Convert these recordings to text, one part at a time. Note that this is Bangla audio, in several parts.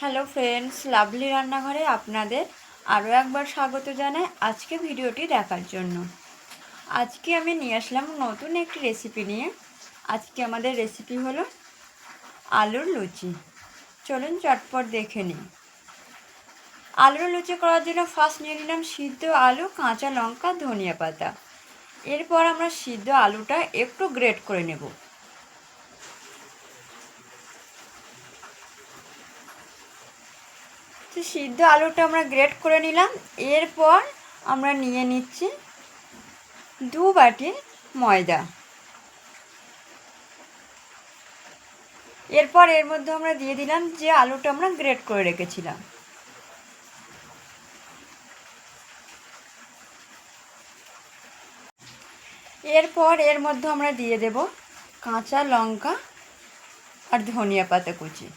হ্যালো ফ্রেন্ডস লাভলি রান্নাঘরে আপনাদের আরও একবার স্বাগত জানাই আজকে ভিডিওটি দেখার জন্য। আজকে আমি নিয়ে আসলাম নতুন একটি রেসিপি নিয়ে। আজকে আমাদের রেসিপি হলো আলুর লুচি। চলুন চটপট দেখে নিই। আলুর লুচি করার জন্য ফার্স্ট নিয়ে নিলাম সিদ্ধ আলু, কাঁচা লঙ্কা, ধনিয়া পাতা। এরপর আমরা সিদ্ধ আলুটা একটু গ্রেট করে নেব। তো সিদ্ধ আলুটা আমরা গ্রেট করে নিলাম। এরপর আমরা নিয়ে নিচ্ছি দু বাটি ময়দা। এরপর এর মধ্যে আমরা দিয়ে দিলাম যে আলুটা আমরা গ্রেট করে রেখেছিলাম। এরপর এর মধ্যে আমরা দিয়ে দেব কাঁচা লঙ্কা আর ধনিয়া পাতা কুচি।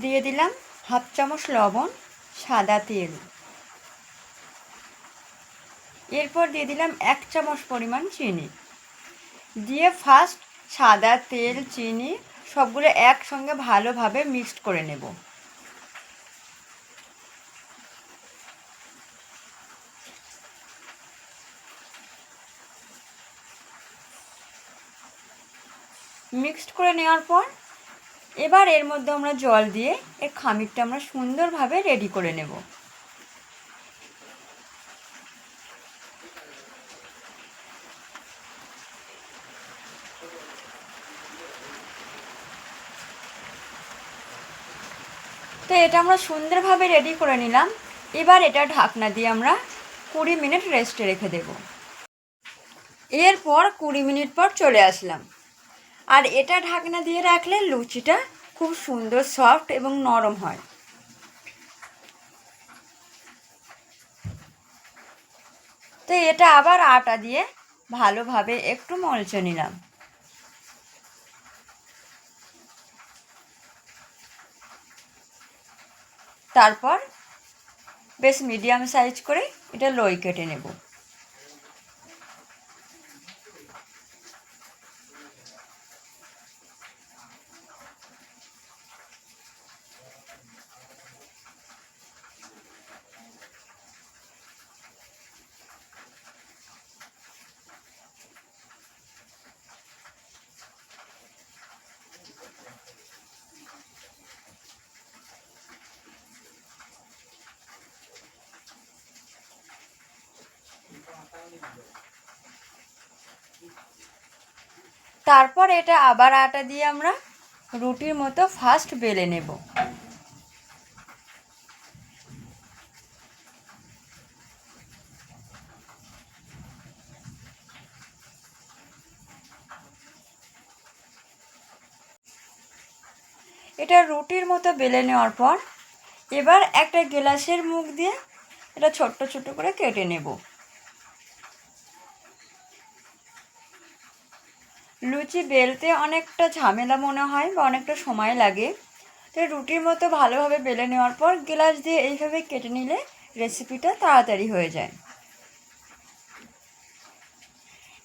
দিয়ে দিলাম হাফ চামচ লবণ, সাদা তেল। এরপর দিয়ে দিলাম এক চামচ পরিমাণ চিনি। দিয়ে ফার্স্ট সাদা তেল, চিনি সবগুলো একসঙ্গে ভালোভাবে মিক্সড করে নেব। মিক্সড করে নেওয়ার পর এবার এর মধ্যে আমরা জল দিয়ে এর খামিরটা আমরা সুন্দরভাবে রেডি করে নেব। তো এটা আমরা সুন্দরভাবে রেডি করে নিলাম। এবার এটা ঢাকনা দিয়ে আমরা কুড়ি মিনিট রেস্টে রেখে দেব। এরপর কুড়ি মিনিট পর চলে আসলাম। আর এটা ঢাকনা দিয়ে রাখলে লুচিটা খুব সুন্দর সফট এবং নরম হয়। তো এটা আবার আটা দিয়ে ভালোভাবে একটু মলচে নিলাম। তারপর বেশ মিডিয়াম সাইজ করে এটা লই কেটে নেব। তারপর এটা আবার আটা দিয়ে আমরা রুটির মতো ফাস্ট বেলে নেব। এটা রুটির মতো বেলে নেওয়ার পর এবার একটা গ্লাসের মুখ দিয়ে এটা ছোট্ট ছোট্ট করে কেটে নেব। লুচি বেলতে অনেকটা ঝামেলা মনে হয় বা অনেকটা সময় লাগে। তো রুটির মতো ভালোভাবে বেলে নেওয়ার পর গ্লাস দিয়ে এইভাবে কেটে নিলে রেসিপিটা তাড়াতাড়ি হয়ে যায়।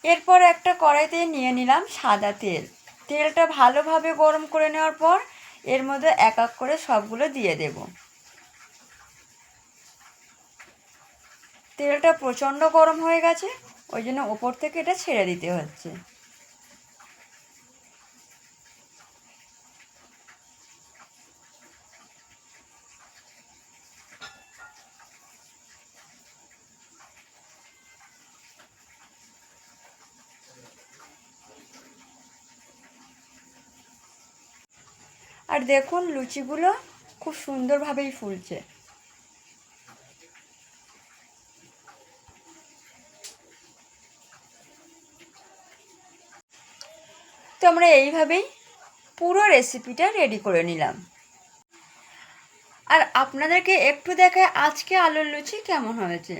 এরপর একটা কড়াইতে নিয়ে নিলাম সাদা তেল। তেলটা ভালোভাবে গরম করে নেওয়ার পর এর মধ্যে এক এক করে সবগুলো দিয়ে দেব। তেলটা প্রচণ্ড গরম হয়ে গেছে, ওই জন্য ওপর থেকে এটা ছেড়ে দিতে হচ্ছে। আর দেখুন লুচিগুলো খুব সুন্দরভাবেই ফুলছে। তো আমরা এইভাবেই পুরো রেসিপিটা রেডি করে নিলাম। আর আপনাদেরকে একটু দেখায় আজকে আলুর লুচি কেমন হয়েছে।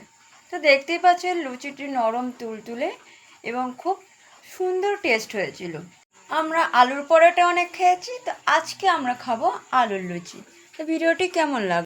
তো দেখতেই পাচ্ছেন লুচিটি নরম তুলতুলে এবং খুব সুন্দর টেস্ট হয়েছিল। আমরা আলুর পরোটা অনেক খেয়েছি, তো আজকে আমরা খাব আলুর লুচি। তো ভিডিওটি কেমন লাগল